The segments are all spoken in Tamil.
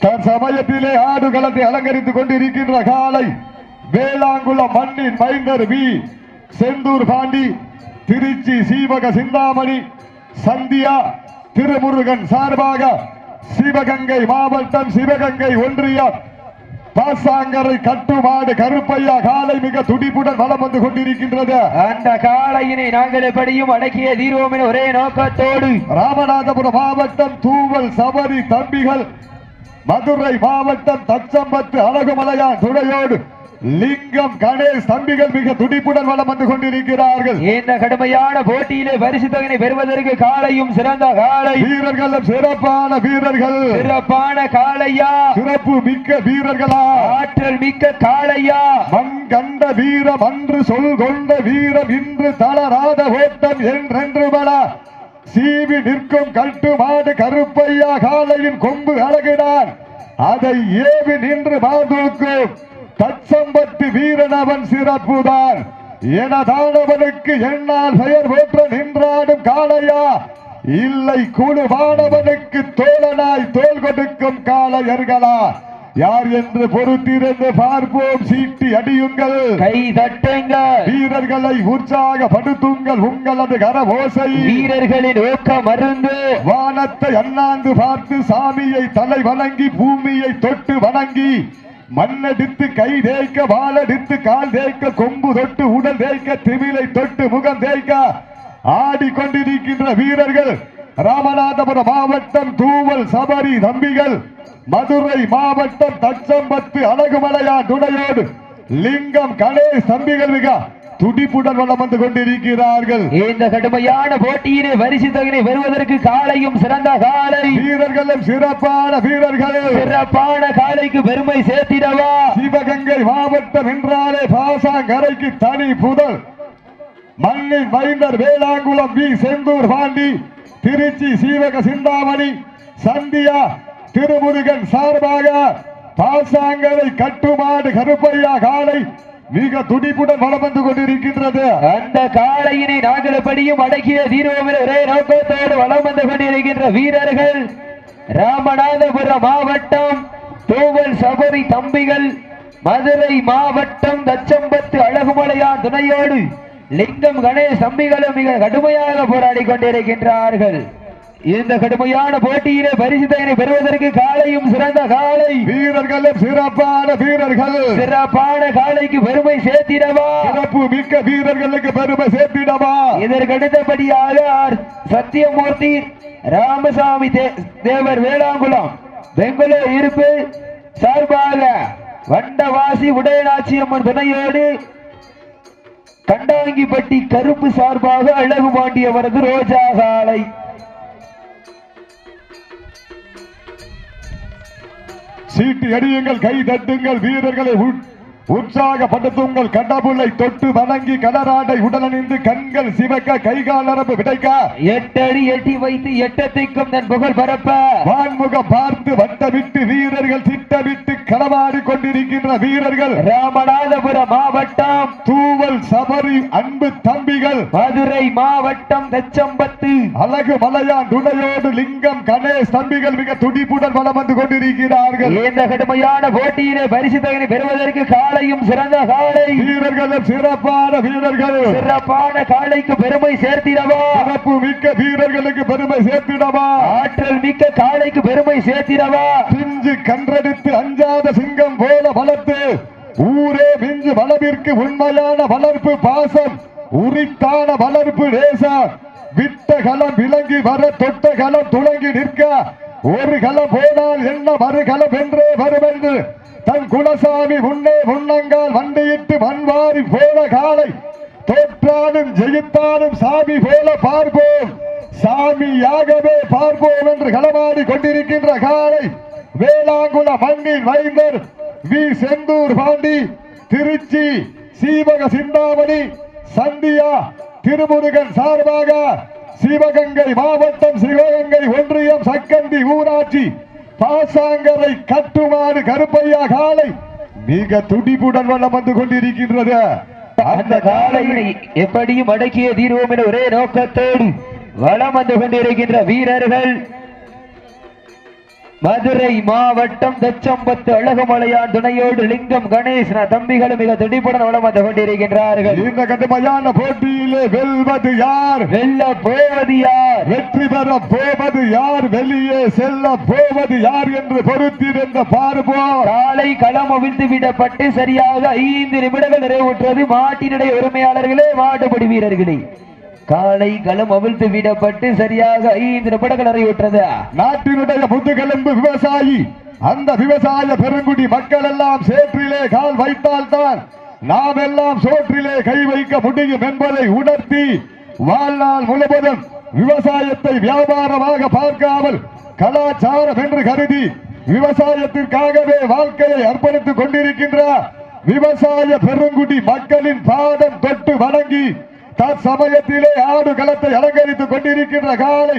தற்சமயத்திலே ஆடுகளத்தை அலங்கரித்துக் கொண்டிருக்கின்ற காலை வேளாங்குளம் மண்ணின் மைந்தர் வி. செந்தூர் பாண்டி திருச்சி சீவக சிந்தாமணி சந்தியா திருமுருகன் சார்பாக சிவகங்கை மாவட்டம் சிவகங்கை ஒன்றியம் பாசாங்கரை கட்டுமாடு கருப்பையா காலை மிக துடிப்புடன் வலம் வந்து கொண்டிருக்கின்றது. அந்த காளையினை நாங்கள் எப்படியும் அடக்கிய தீர்வோம் என ஒரே நோக்கத்தோடு ராமநாதபுரம் மாவட்டம் தூவல் சபரி தம்பிகள் மதுரை மாவட்டம் தச்சம்பத்து அழகுமலையான் துணையோடு லிங்கம் கணேஷ் தம்பிகள் மிக துடிப்புடன் வலம் வந்து கொண்டிருக்கிறார்கள். இந்த கடுமையான போட்டியிலே பரிசு தொகையை பெறுவதற்கு காளையும் சிறந்த காளை. வீரர்களும் சிறப்பான வீரர்கள். சிறப்பான காளையா. சிறப்பு மிக்க வீரர்களா. ஆற்றல் மிக்க காளையா. மண் கண்ட வீரம் அன்று சொல் கொண்ட வீரம் இன்று தளராத ஓட்டம் என்றென்று பல சீவி நிற்கும் கட்டு மாடு கருப்பையா காலையின் கொம்பு அழகினான் அதை ஏவி நின்று மாதுக்கும் தச்சம்பத்து வீரன் அவன் சிறப்புதான். எனதானவனுக்கு என்னால் பெயர் போற்ற நின்றாடும் காளையா. இல்லை குழுவானவனுக்கு தோழனாய் தோல் கொடுக்கும் காளையர்களா. யார் என்று பொறுத்திருந்து பார்ப்போம். சீட்டி அடியுங்கள். கை தட்டுங்க வீரர்களை உற்சாகப்படுத்துங்கள். உங்களது கரவோசை வீரர்களின் ஊக்கம் மருந்து. வானத்தை அண்ணாந்து பார்த்து சாமியை தலை வணங்கி பூமியை தொட்டு வணங்கி மண்ணெடுத்து கை தேய்க்க வாழெடுத்து கால் தேய்க்க கொம்பு தொட்டு உடல் தேய்க்க திமிலை தொட்டு முகம் தேய்க்க ஆடிக்கொண்டிருக்கின்ற வீரர்கள் ராமநாதபுரம் மாவட்டம் தூவல் சபரி தம்பிகள் மதுரை மாவட்டம் தச்சம்பத்து அழகுமலையா துணையோடு லிங்கம் கணேஷ் தம்பிகள் மிக துடிப்புடன் வளம் வந்து கொண்டிருக்கிறார்கள். இந்த கடுமையான போட்டியிலே பரிசு தொகையை பெறுவதற்கு காளையும் சிறந்த காளை வீரர்களும் சிறப்பான வீரர்கள். சிறப்பான காளைக்கு பெருமை சேர்த்திடவா? சிவகங்கை மாவட்டம் என்றாலே பாசாங்கரைக்கு தனி புதல். மண்ணின் மைந்தர் வேளாங்குளம் வி செந்தூர் பாண்டி திருச்சி சீவக சிந்தாமணி சந்தியா திருமுருகன் சார்பாக பாசாங்கரை கட்டுமாடு கருப்பையா காலை மிக துடிப்புடன் வளம் வந்து கொண்டிருக்கின்றது. அந்த காளையினை நாங்கள் எப்படியும் அடக்கிய தீர்வோமில் ஒரே நோக்கத்தோடு வளம் வந்து கொண்டிருக்கின்ற வீரர்கள் ராமநாதபுரம் மாவட்டம் தூவல் சபரி தம்பிகள் மதுரை மாவட்டம் தச்சம்பத்து அழகுமலையான் துணையோடு லிங்கம் கணேஷ் தம்பிகளும் மிக கடுமையாக போராடி கொண்டிருக்கின்றார்கள். இந்த கடுமையான போட்டியிலே பரிசு தொகையை பெறுவதற்கு காளையும் சிறந்த காளை வீரர்களும் சிறப்பான வீரர்கள். சிறப்பான காளைக்கு பெருமை சேர்த்திடவா? சிறப்பு மிக்க வீரர்களுக்கு பெருமை சேர்த்திடவா? இதற்கு அடுத்தபடியாக ஆர். சத்தியமூர்த்தி ராமசாமி தேவர் வேளாங்குளம் பெங்களூர் இருப்பு சார்பாக வண்டவாசி உடையநாச்சியம்மன் துணையோடு கண்டாங்கிப்பட்டி கருப்பு சார்பாக அழகு பாண்டியவரது ரோஜா காலை. சீட்டு அடியுங்கள் கை தட்டுங்கள் வீரர்களை உற்சாகப்படுத்துங்கள். கடவுளை தொட்டு வணங்கி கடராடை உடலணிந்து கண்கள் சிவக்க கைகால் நரம்பு விடைக்க எட்டடி எட்டி வைத்து எட்டத்திற்கும் தன் புகழ் பரப்ப. வான்முகம் பார்த்து வட்டமிட்டு வீரர்கள் திட்டமிட்டு களமாடி கொண்டிருக்கின்ற வீரர்கள் ராமநாதபுரம் மாவட்டம் தூவல் சபரி அன்பு தம்பிகள் மதுரை மாவட்டம் தச்சம்பத்து அழகு மலையான் துணையோடு லிங்கம் கணேஷ் தம்பிகள் மிக துடிப்புடன் வலம் வந்து கொண்டிருக்கிறார்கள். இந்த கடுமையான போட்டியிலே பரிசு தொகையை பெறுவதற்கு காளையும் சிறந்த காளை வீரர்களும் சிறப்பான வீரர்கள். சிறப்பான காளைக்கு பெருமை சேர்த்திடவா? சிறப்பு மிக்க வீரர்களுக்கு பெருமை சேர்த்திடவா? ஆற்றல் மிக்க காளைக்கு பெருமை சேர்த்திடவா? பிஞ்சு கன்றெடுத்து அஞ்சாத சிங்கம் போல வளர்த்து ஊரே மிஞ்சு வளவிற்கு உண்மையான வளர்ப்பு பாசம் உரித்தான வளர்ப்பு நேசம். விட்ட கலம் விளங்கி வர தொட்ட கலம் துளங்கி நிற்க ஒரு கலம் போனால் என்ன மறுகலம் என்றே வருமென்று. தன் குலசாமி முன்னே முன்னங்கால் வண்டியிட்டு மண்வாரி போல காலை தோற்றாலும் ஜெயித்தாலும் சாமி போல பார்ப்போம். சாமியாகவே பார்ப்போம் என்று களமாடி கொண்டிருக்கின்ற காலை. வேளாங்குள மண்ணின் வைந்தர் வி. செந்தூர் பாண்டி திருச்சி சீவக சிந்தாமணி சந்தியா திருமுருகன் சார்பாக சிவகங்கை மாவட்டம் சிவகங்கை ஒன்றியம் சக்கந்தி ஊராட்சி பாசாங்கரை கட்டுமாறு கருப்பையா காலை மிக துடிப்புடன் வளம் வந்து கொண்டிருக்கின்றது. அந்த காலையை எப்படியும் அடக்கிய தீர்வோம் என ஒரே நோக்கத்தோடு வளம் வந்து கொண்டிருக்கின்ற வீரர்கள் மதுரை மாவட்டம் தச்சம்பத்து அழகுமலையான் துணையோடு லிங்கம் கணேசன் தம்பிகளும் மிக துடிப்புடன் வளம் வந்து கொண்டிருக்கின்றார்கள். இந்த கடுமையான போட்டியிலே வெல்வது யார்? வெல்ல போவது யார்? வெற்றி பெற போவது யார்? வெளியே செல்ல போவது யார் என்று பொறுத்திருந்த பார்ப்போம். காலை களம் அவிழ்த்து விடப்பட்டு சரியாக ஐந்து நிமிடங்கள் நிறைவுற்றது. மாட்டினுடைய உரிமையாளர்களே மாட்டுப்படி வீரர்களே. காலை களம் அவிழ்த்து விடப்பட்டு சரியாக ஐந்து நிமிடங்கள் நிறைவுற்றது. நாட்டினுடைய முதுகெலும்பு விவசாயி அந்த விவசாய பெருங்குடி மக்கள் எல்லாம் சேற்றிலே கால் வைத்தால்தான் நாம் எல்லாம் சோற்றிலே கை வைக்க முடியும் என்பதை உணர்த்தி வாழ்நாள் முழுவதும் விவசாயத்தை வியாபாரமாக பார்க்காமல் கலாச்சாரம் என்று கருதி விவசாயத்திற்காகவே வாழ்க்கையை அர்ப்பணித்துக் கொண்டிருக்கின்ற விவசாய பெருங்குடி மக்களின் பாதம் தொட்டு வணங்கி தற்சமயத்திலே ஆடு களத்தை அலங்கரித்துக் கொண்டிருக்கின்ற காலை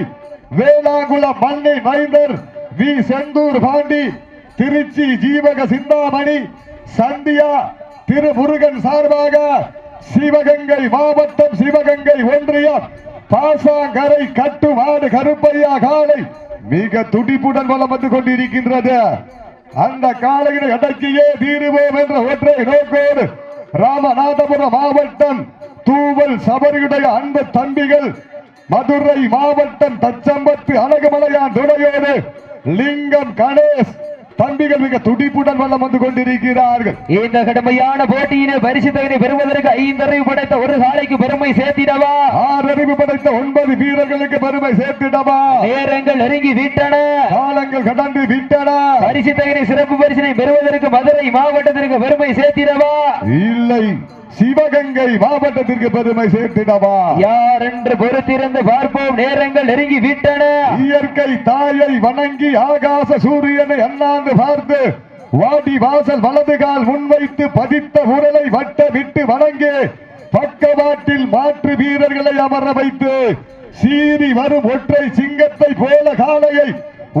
வேளாங்குள மண்ணை மைந்தர் வி. செந்தூர் பாண்டி திருச்சி ஜீவக சிந்தாமணி சந்தியா திருமுருகன் சார்பாக சிவகங்கை மாவட்டம் சிவகங்கை ஒன்றியம் பாசாங்கரை கட்டுமாடு கருப்பையா காலை மிக துடிப்புடன் வலம் வந்து கொண்டிருக்கின்றது. அந்த காலையினை அடக்கியே தீருவோம் என்ற ஒற்றை நோக்கோடு ராமநாதபுரம் மாவட்டம் தூவல் சபரியுடைய அன்பு தம்பிகள் மதுரை மாவட்டம் தச்சம்பத்து அழகுமலையான் துணையோடு லிங்கம் கணேஷ் தம்பிகள் மிக துடிப்புடன் வல்லம் வந்து கொண்டிருக்கிறார்கள். இந்த கடுமையான போட்டியினை பரிசு தகுதி பெறுவதற்கு ஐந்தறிவு படைத்த ஒரு காலைக்கு பெருமை சேர்த்திடவா? ஆறறிவு படைத்த ஒன்பது வீரர்களுக்கு பெருமை சேர்த்திடவா? நேரங்கள் நெருங்கி விட்டன. காலங்கள் கடந்து விட்டன. பரிசு தகுதி சிறப்பு பரிசினை பெறுவதற்கு மதுரை மாவட்டத்திற்கு பெருமை சேர்த்திடவா? இல்லை. சிவகங்கை மாவட்டத்திற்கு பெருமை சேர்த்திடவா? யார் என்று பொறுத்திருந்து பார்ப்போம். நேரங்கள் நெருங்கி விட்டன. இயற்கை தாயை வணங்கி ஆகாச சூரியனை அண்ணாந்து பார்த்து வாடி வாசல் வலது கால் முன்வைத்து பதித்த உரலை வட்ட விட்டு வணங்கி. பக்கவாட்டில் மாற்று வீரர்களை அமர வைத்து சீறி வரும் ஒற்றை சிங்கத்தை போல காளையை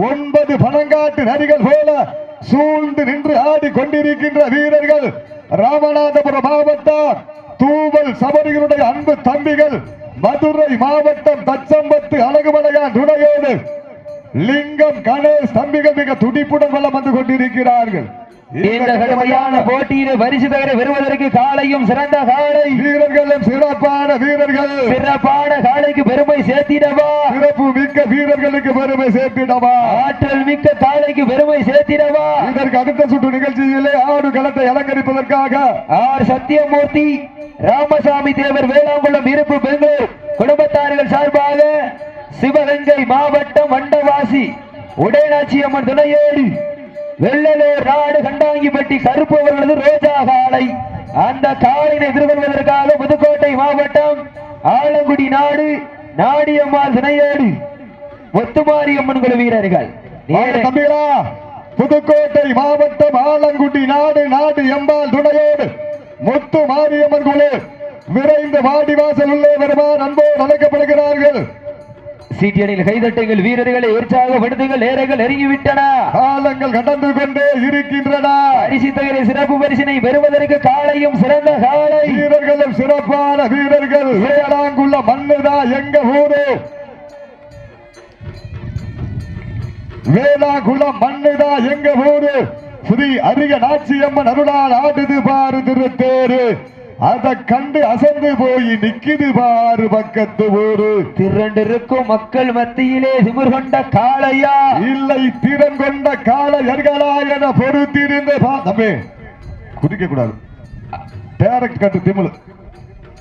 ஒன்பது பனங்காட்டு நரிகள் போல சூழ்ந்து நின்று ஆடி கொண்டிருக்கின்ற வீரர்கள் ராமநாதபுரம் மாவட்டம் தூவல் சபரிகளுடைய அன்பு தம்பிகள் மதுரை மாவட்டம் தச்சம்பத்து அழகுமலையான் துணையோடு லிங்கம் கணேஷ் தம்பிகள் மிக துடிப்புடன் வளம் வந்து கொண்டிருக்கிறார்கள். இந்த கடுமையான போட்டியினை பரிசு தகுதி பெறுவதற்கு காலையும் சிறந்த காலை. வீரர்களும் சிறப்பான வீரர்கள். சிறப்பான காலைக்கு பெருமை சேர்த்திடவா? சிறப்பு மிக்க வீரர்களுக்கு பெருமை சேர்த்திடவா? ஆற்றல் மிக்க காலைக்கு பெருமை சேர்த்திடவா? இதற்கு அடுத்த சுற்று நிகழ்ச்சியிலே ஆடு களத்தை அலங்கரிப்பதற்காக. ஆர் சத்தியமூர்த்தி ராமசாமி தேவர் வேளாங்குளம் இருப்பு பெங்களூர் குடும்பத்தார்கள் சார்பாக சிவகங்கை மாவட்டம் வண்டவாசி உடையநாச்சி அம்மன் துணையோடு. வெள்ளலூர் நாடு கண்டாங்கிப்பட்டி கருப்பு அவர்களது ரோஜா காலை அந்த காலினை எதிர்கொள்வதற்காக புதுக்கோட்டை மாவட்டம் ஆலங்குடி நாடு நாடியம்மாள் துணையோடு முத்துமாரியம்மன் குழு வீரர்கள். தம்பிகளா புதுக்கோட்டை மாவட்டம் ஆலங்குடி நாடு நாடு எம்பால் துணையோடு முத்து மாரியம்மன் குழு. விரைந்து வாடிவாசல் உள்ளே வருமாறு அன்போடு அழைக்கப்படுகிறார்கள். சீட்டியடியில் கைதட்டுங்கள் வீரர்களை உற்சாகப்படுத்துங்கள் நேரங்கள் நெருங்கிவிட்டன. காலங்கள் கடந்து கொண்டே இருக்கின்றன. பரிசு தகரை சிறப்பு பரிசினை பெறுவதற்கு காலையும் சிறந்த காலை. வீரர்களும் சிறப்பான வீரர்கள். வேளாங்குள்ள மண்ணுதா எங்க ஊரு? வேளாங்குளம் மண்ணுதா எங்க ஊரு? ஸ்ரீ அரிய நாச்சியம்மன் அருளால் ஆடுது பாரு திருத்தேரு. அத கண்டு அசந்து போய் நிக்குது பாரு பக்கத்து ஊரு. திரண்டிருக்கும் மக்கள் மத்தியிலே திமிர் கொண்ட காளையா? இல்லை திறன் கொண்ட காளையர்களா என பொறுத்திருந்த தம்பி குதிக்க கூடாது. டேரக்ட் கட்டு திமிழ்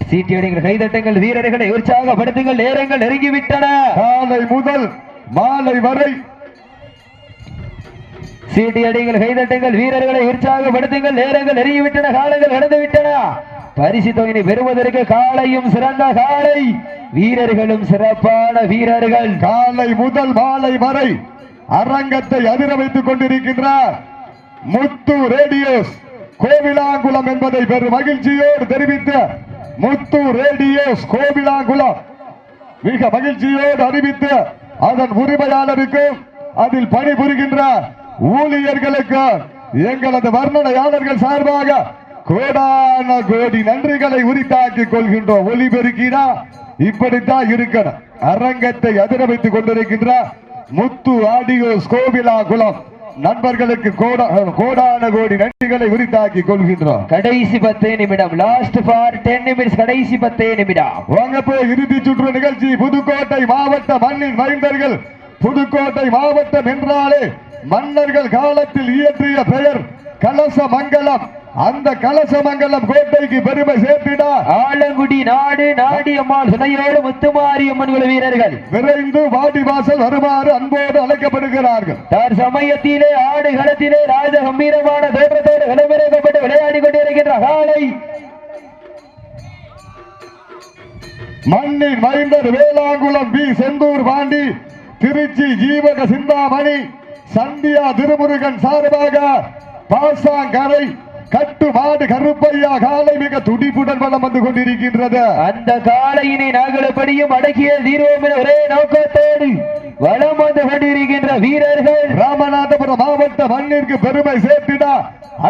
சீட்டியடிகள் கைதட்டுங்கள் வீரர்களை உற்சாகப்படுத்துங்கள் நேரங்கள் நெருங்கிவிட்டன. காலை முதல் மாலை வரை. சீட்டியடிகள் கைதட்டுங்கள் வீரர்களை உற்சாகப்படுத்துங்கள் நேரங்கள் நெருங்கிவிட்டன காலங்கள் கடந்து விட்டன பரிசு தொகையை பெறுவதற்கு காலையும் சிறந்த காலை வீரர்களும் சிறப்பான வீரர்கள். காலை முதல் மாலை வரை அரங்கத்தை அதிர வைத்துக் கொண்டிருக்கின்றார். முத்து ரேடியோஸ் கோவிலாங்குளம் என்பதை பெரும் மகிழ்ச்சியோடு தெரிவித்த முத்து ரேடியோஸ் கோவிலாங்குளம். மிக மகிழ்ச்சியோடு அறிவித்து அதன் உரிமையாளருக்கும் அதில் பணிபுரிகின்ற ஊழியர்களுக்கும் எங்களது வர்ணனையாளர்கள் சார்பாக கோடான கோடி நன்றிகளை உரித்தாக்கிக் கொள்கின்றோம் ஒலிபெருக்கினா இப்படித்தான் இருக்கணும். அரங்கத்தை அதிர வைத்துக் கொண்டிருக்கின்ற முத்து ஆடியோஸ் கோவிலா குளம். நண்பர்களுக்கு கோடா கோடான கோடி நன்றிகளை உரித்தாக்கி கொள்கின்றோம். கடைசி பத்து நிமிடம். லாஸ்ட் ஃபார் டென் நிமிட்ஸ் கடைசி பத்து நிமிடம். வாங்க போய் இறுதி சுற்று நிகழ்ச்சி. புதுக்கோட்டை மாவட்ட மண்ணின் மைந்தர்கள் புதுக்கோட்டை மாவட்டம் என்றாலே மன்னர்கள் காலத்தில் இயற்றிய பெயர் கலசமங்கலம். அந்த கலசமங்கலம் கோட்டைக்கு பெருமை சேர்த்திடா ஆலங்குடி நாடு நாடியம்மாள் சுனையோடு முத்துமாரியம்மன் குழு வீரர்கள். விரைந்து வாடிவாசல் வருமாறு அன்போடு அழைக்கப்படுகிறார்கள். தற்சமயத்திலே ஆடு களத்திலே ராஜ கம்பீரமான தோற்றத்தோடு களமிறக்கப்பட்டு விளையாடி கொண்டிருக்கின்ற காலை மண்ணின் மைந்தர் வேளாங்குளம் பி செந்தூர் பாண்டி திருச்சி ஜீவக சிந்தாமணி சந்தியா திருமுருகன் சார்பாக பாசாங்கரை கட்டு மாடு கருப்பையா காலை மிக துடிப்புடன் வளம் வந்து கொண்டிருக்கின்றது. அந்த காளையினை நாங்களபடியும் அடக்கிய தீர்வோம் என ஒரே நோக்கத்தோடு வலம் வந்து கொண்டிருக்கின்ற வீரர்கள். ராமநாதபுரம் மாவட்ட மண்ணிற்கு பெருமை சேர்த்திட.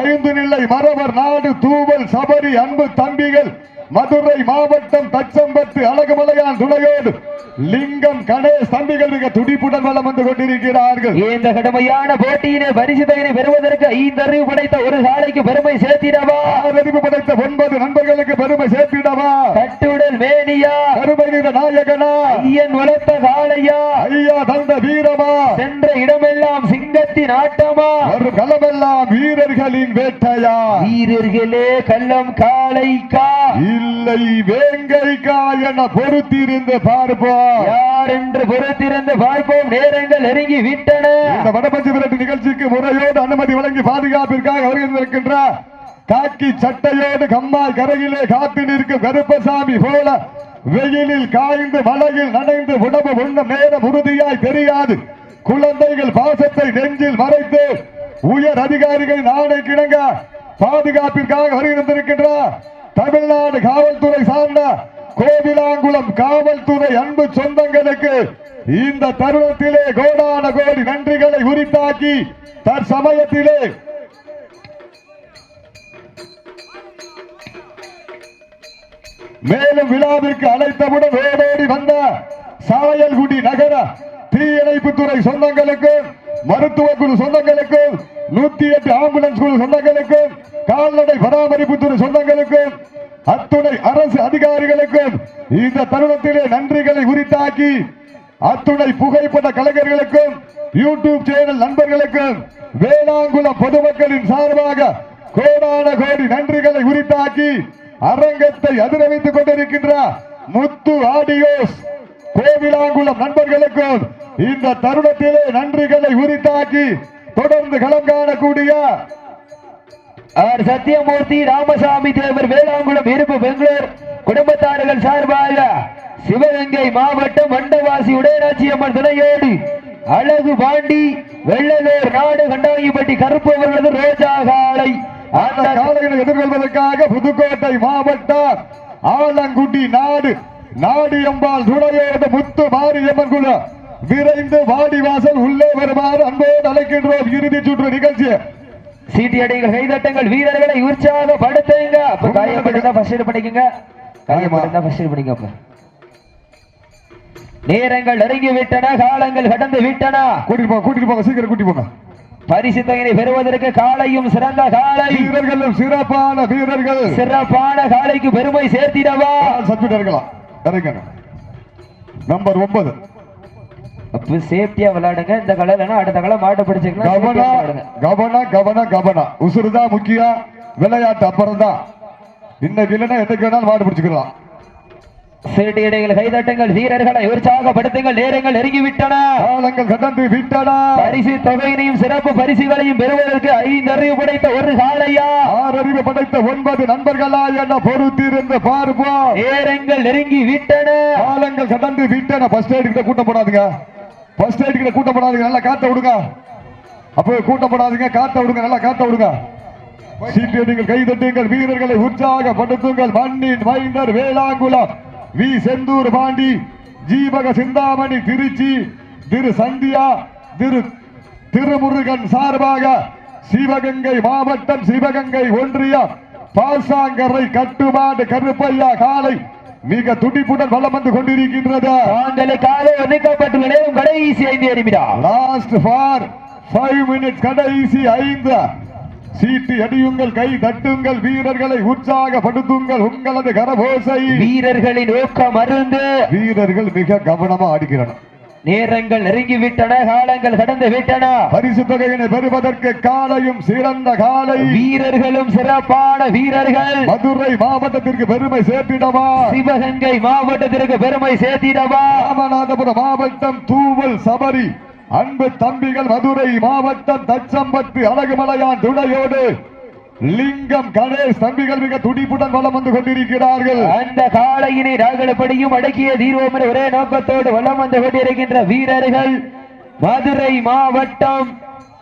ஐந்து நிலை மரவர் நாடு தூவல் சபரி அன்பு தம்பிகள் மதுரை மாவட்டம் தச்சம்பத்து அழகுமலையான் துணையோடு லிங்கம் கணேஷ் தம்பிகள் மிக துடிப்புடன் வளம் வந்து கொண்டிருக்கிறார்கள். இந்த கடுமையான போட்டியினை பரிசு தொகையை பெறுவதற்கு ஐந்து அறிவு படைத்த ஒரு காளைக்கு பெருமை சேர்த்திடவா? ஆறறிவு படைத்த ஒன்பது நண்பர்களுக்கு பெருமை சேர்த்திடவா? கட்டுடல் மேனியா? கருமை நிற நாயகனா? ஐயன் வளர்த்த காளையா? ஐயா தந்த வீரமா? சென்ற இடமெல்லாம் சிங்கத்தின் ஆட்டமா? ஒரு களமெல்லாம் வீரர்களின் வேட்டையா? வீரர்களே கள்ளம் காளைக்கா? இல்லை வேங்கைக்கா என பொறுத்திருந்து பார்ப்போம். யார் என்று பொறுத்திருந்து பார்ப்போம். நேரங்கள் நெருங்கி விட்டன. இந்த வடபஞ்சு விரட்டு நிகழ்ச்சிக்கு முறையோடு அனுமதி வழங்கி பாதுகாப்பிற்காக வருகின்றிருக்கின்ற காக்கி சட்டையோடு கம்மாய் கரையிலே காத்து நிற்கும் கருப்பசாமி போல வெயிலில் காய்ந்து மலையில் நனைந்து உடம்பு உண்ணும் நேரம் உறுதியாய் தெரியாது. குழந்தைகள் பாசத்தை நெஞ்சில் மறைத்து உயர் அதிகாரிகள் நாளை கிணங்க பாதுகாப்பிற்காக வருகின்றிருக்கின்ற தமிழ்நாடு காவல்துறை சார்ந்த கோவிலாங்குளம் காவல்துறை அன்பு சொந்தங்களுக்கு இந்த தருணத்திலே கோடான கோடி நன்றிகளை உரித்தாக்கி தற்சமயத்திலே மேலும் விழாவிற்கு அழைத்தவுடன் வேடோடி வந்த சாயல்குடி நகர தீயணைப்புத்துறை சொந்தங்களுக்கும் மருத்துவ குழு சொந்தங்களுக்கும் நூத்தி எட்டு ஆம்புலன்ஸ் குழு சொந்தங்களுக்கும் கால்நடை பராமரிப்புத்துறை சொந்தங்களுக்கும் அத்துணை அரசு அதிகாரிகளுக்கும் இந்த தருணத்திலே நன்றிகளை உரித்தாக்கி அத்துணை புகைப்பட கலைஞர்களுக்கும் யூடியூப் சேனல் நண்பர்களுக்கும் வேளாங்குள பொதுமக்களின் சார்பாக கோடான கோடி நன்றிகளை உரித்தாக்கி அரங்கத்தை அதிரவித்துக் கொண்டிருக்கின்ற முத்து ஆடியோஸ் கோவிலாங்குளம் நண்பர்களுக்கும் இந்த தருணத்திலே நன்றிகளை உரித்தாக்கி தொடர்ந்து களம் காணக்கூடிய ஆர் சத்யமூர்த்தி ராமசாமி தேவர் வேளாங்குளம் இருப்பு பெங்களூர் குடும்பத்தார்கள் சார்பாக சிவகங்கை மாவட்டம் வண்டவாசி உடையராட்சியம்மன் துணையோடு அழகு பாண்டி வெள்ளலூர் நாடு கண்டாங்கிப்பட்டி கருப்பு அவர்களது ரோஜா காலை அந்த அந்த எதிர்கொள்வதற்காக புதுக்கோட்டை மாவட்டம் ஆலங்குடி நாடு. நாடியம்பாள் துணையோடு முத்து மாரியம்மன் குழு விரைந்து வாடிவாசல் உள்ளே வருமாறு அன்போடு அழைக்கின்றோம். இறுதி சுற்று நிகழ்ச்சி. சீட்டி அடிகள் கைதட்டங்கள் வீரர்களை உற்சாகப்படுத்துங்க. அப்ப காயப்பட்டிருந்தா ஃபர்ஸ்ட் எய்ட் பண்ணிக்கங்க காயப்பட்டிருந்தா ஃபர்ஸ்ட் எய்ட் பண்ணிக்க அப்ப. நேரங்கள் நெருங்கி விட்டன காலங்கள் கடந்து விட்டன. கூட்டிட்டு போங்க கூட்டிட்டு போங்க சீக்கிரம் கூட்டி போங்க. பரிசு தொகையை பெறுவதற்கு காலையும் சிறந்த காலை. வீரர்களும் சிறப்பான வீரர்கள். சிறப்பான காலைக்கு பெருமை சேர்த்திடவா? சப்ஜெக்ட் இருக்கலாம் நம்பர் ஒன்பது. அப்ப சேஃப்டியா விளையாடுங்க. இந்த கலர்லனா அடுத்த கலை மாட்ட பிடிச்சிக்கலாம் கவனா கவனா கவனா கவனா. உசுறுதான் முக்கியம். விளையாட்டு அப்புறம் தான் இன்னைக்கு இல்லைன்னா எதுக்கு வேணாலும் மாடு பிடிச்சுக்கலாம். சீட்டி இடைகள் கைதட்டுங்கள். வீரர்களை உற்சாகப்படுத்துங்கள். நேரங்கள் நெருங்கி விட்டன காலங்கள் கடந்து விட்டனா. பரிசு தொகையினையும் சிறப்பு பரிசுகளையும் பெறுவதற்கு ஐந்து அறிவு படைத்த ஒரு காலையா ஆறறிவு படைத்த ஒன்பது நண்பர்களா என பொறுத்திருந்து பார்ப்போம். நேரங்கள் நெருங்கி விட்டன காலங்கள் கடந்து விட்டன. ஃபர்ஸ்ட் எய்டு கிட்ட கூட்டம் போடாதுங்க ஃபர்ஸ்ட் எய்டு கிட்ட கூட்டம் போடாதீங்க நல்லா காத்த விடுங்க. அப்போ கூட்டம் போடாதீங்க காத்த விடுங்க. நல்லா காத்த விடுங்க. சீட்டியடிங்கள் கைதட்டுங்கள். வீரர்களை உற்சாகப்படுத்துங்கள். மண்ணின் மைந்தர் வேளாங்குளம். வி. செந்தூர் பாண்டி ஜீவக சிந்தாமணி திருச்சி திரு. சந்தியா திரு. திருமுருகன் சார்பாக சிவகங்கை மாவட்டம் சிவகங்கை ஒன்றியம் பாசாங்கரை கட்டுமாடு கருப்பையா காலை மிக துடிப்புடன் வலம் வந்து கொண்டிருக்கின்றது. தாங்களுக்காக ஒதுக்கப்பட்டுள்ள நேரம் கடைசி ஐந்து நிமிடம். லாஸ்ட் ஃபார் ஃபைவ் மினிட்ஸ் கடைசி ஐந்து. சீட்டு அடியுங்கள் கை தட்டுங்கள் வீரர்களை உற்சாகப்படுத்துங்கள் உங்களது கரபோசை வீரர்களின் ஊக்கம் அருந்து வீரர்கள் மிக கவனமா ஆடுகிறார்கள் நேரங்கள் நெருங்கி விட்டன காலங்கள் கடந்து விட்டன பரிசு தொகையினை பெறுவதற்கு காலையும் சிறந்த காலை. வீரர்களும் சிறப்பான வீரர்கள். மதுரை மாவட்டத்திற்கு பெருமை சேர்த்திடவா? சிவகங்கை மாவட்டத்திற்கு பெருமை சேர்த்திடவா? ராமநாதபுரம் மாவட்டம் தூவல் சபரி. அன்பு தம்பிகள் மதுரை மாவட்டம் தச்சம்பத்து அழகுமலையான் துணையோடு லிங்கம் கணேஷ் தம்பிகள் மிக துடிப்புடன் வலம் வந்து கொண்டிருக்கிறார்கள். அந்த காளையினை ராகலப்படியும் அடக்கிய தீர்வோம் ஒரே நோக்கத்தோடு வலம் வந்து கொண்டிருக்கின்ற வீரர்கள் மதுரை மாவட்டம்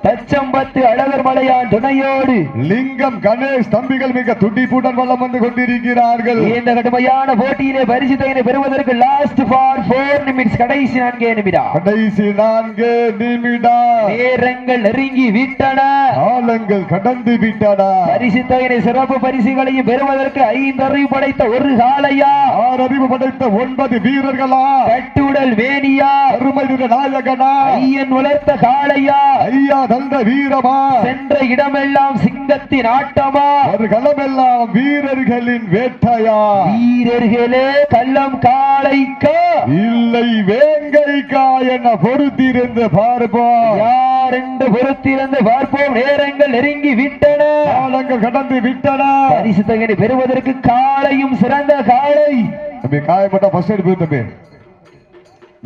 தச்சம்பத்து அழகர் மலையான் துணையோடு லிங்கம் கணேஷ் தம்பிகள் மிக துடிப்புடன் வலம் வந்து கொண்டிருக்கிறார்கள். இந்த கடுமையான போட்டியிலே பரிசு தொகையினை பெறுவதற்கு லாஸ்ட் ஃபார் போர் நிமிட்ஸ் கடைசி நான்கே நிமிடம். கடைசி நான்கு நிமிடம். நேரங்கள் நெருங்கி விட்டன. காலங்கள் கடந்து விட்டன. பரிசு தொகையினை சிறப்பு பரிசுகளையும் பெறுவதற்கு ஐந்து அறிவு படைத்த ஒரு காளையா ஆறு அறிவு படைத்த ஒன்பது வீரர்களா? கட்டுடல் வேணியா? அருமை நிற நாயகனா? ஐயன் வளர்த்த காளையா ஐயா தந்த வீரமா? சென்ற இடமெல்லாம் சிங்கத்தின் ஆட்டமா? ஒரு களமெல்லாம் வீரர்களின் வேட்டையா? வீரர்களே கள்ளம் காளைக்கா? இல்லை வேங்கைக்கா என பொறுத்திருந்து பார்ப்போம். யார் என்று பொறுத்திருந்து பார்ப்போம். நேரங்கள் நெருங்கி விட்டன. காலங்கள் கடந்து விட்டன. பரிசு தொகையை பெறுவதற்கு காளையும் சிறந்த காளை. தம்பி காயப்பட்ட ஃபர்ஸ்ட் எய்ட் போய் தம்பி.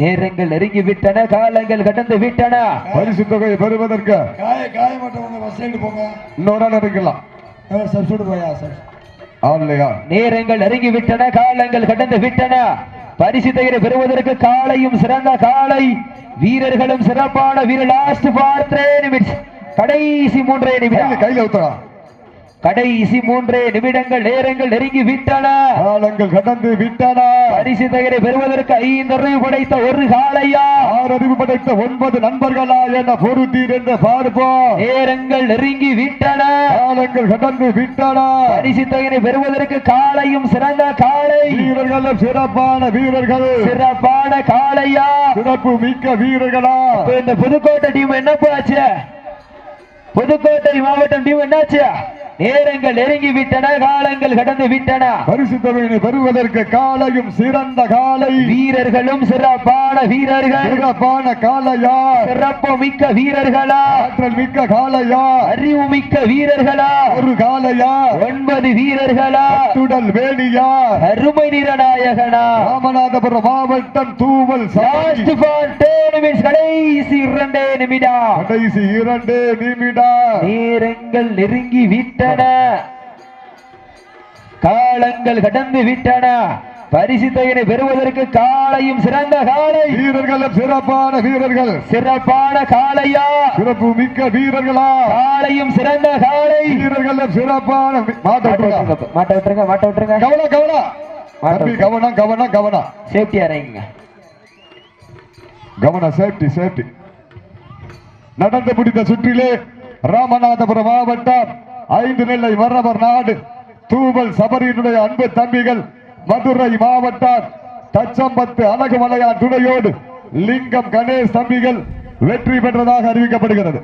நேரங்கள் நெருங்கி விட்டன காலங்கள் கடந்து விட்டன. பரிசு தொகையை பெறுவதற்கு காய காயப்பட்டவங்க ஃபர்ஸ்ட் எய்டு போங்க. இன்னொரு ஆள் இருக்கலாம். சப்ஸ்டியூட் போயா சார் ஆள் இல்லையா நேரங்கள் நெருங்கி விட்டன காலங்கள் கடந்து விட்டன. பரிசு தொகையை பெறுவதற்கு காளையும் சிறந்த காளை வீரர்களும் சிறப்பான வீரர். லாஸ்ட் ஃபார் த்ரீ நிமிட்ஸ் கடைசி மூன்றே நிமிடம். கையில ஊத்தா கடைசி மூன்றே நிமிடங்கள் நேரங்கள் நெருங்கி விட்டன. காலங்கள் கடந்து விட்டன. பரிசு தொகையை பெறுவதற்கு ஐந்து அறிவு படைத்த ஒரு காளையா? ஆறு அறிவு படைத்த ஒன்பது நண்பர்களா என பொறுத்திருந்து பார்ப்போம். நேரங்கள் நெருங்கி விட்டன. காலங்கள் கடந்து விட்டன. பரிசு தொகையை பெறுவதற்கு காளையும் சிறந்த காளை. வீரர்களும் சிறப்பான வீரர்கள். சிறப்பான காளையா? சிறப்பு மிக்க வீரர்களா? இந்த புதுக்கோட்டை டீம் என்ன போச்சு? புதுக்கோட்டை மாவட்டம் டீம் என்னாச்சு? நேரங்கள் நெருங்கி விட்டன காலங்கள் கடந்து விட்டன பரிசு தொகையினை பெறுவதற்கு காலையும் சிறந்த காலை. வீரர்களும் சிறப்பான வீரர்கள். சிறப்பான காலையா? சிறப்பு மிக்க வீரர்களா? ஆற்றல் மிக்க காலையா? அறிவு மிக்க வீரர்களா? ஒரு காலையா? ஒன்பது வீரர்களா? சுடல் வேணியா? அருமை நிறநாயகனா ராமநாதபுரம் மாவட்டம் தூவல் கடைசி இரண்டே நிமிடம். கடைசி இரண்டு நிமிடம். நேரங்கள் நெருங்கி விட்டன. காலங்கள் கடந்து விட்டன. பரிசு தொகையை பெறுவதற்கு காளையும் சிறந்த காளை வீரர்களும் சிறப்பான வீரர்கள். சிறப்பான காளையா சிறப்பு மிக்க வீரர்களா. காளையும் சிறந்த காளை வீரர்களும் சிறப்பான மாட்ட விட்டுருங்க. மாட்ட விட்டுருங்க மாட்ட விட்டுருங்க. கவனம் கவனம். தம்பி கவனம் கவனம் கவனம். சேஃப்டி இறங்குங்க கவனம் சேஃப்டி சேஃப்டி நடந்து முடிந்த சுற்றிலே ராமநாதபுரம் மாவட்டம் ஐந்து நெல்லை மரவர் நாடு. தூவல் சபரியினுடைய அன்பு தம்பிகள் மதுரை மாவட்டம் தச்சம்பத்து அழகுமலையான் துணையோடு லிங்கம் கணேஷ் தம்பிகள் வெற்றி பெற்றதாக அறிவிக்கப்படுகிறது.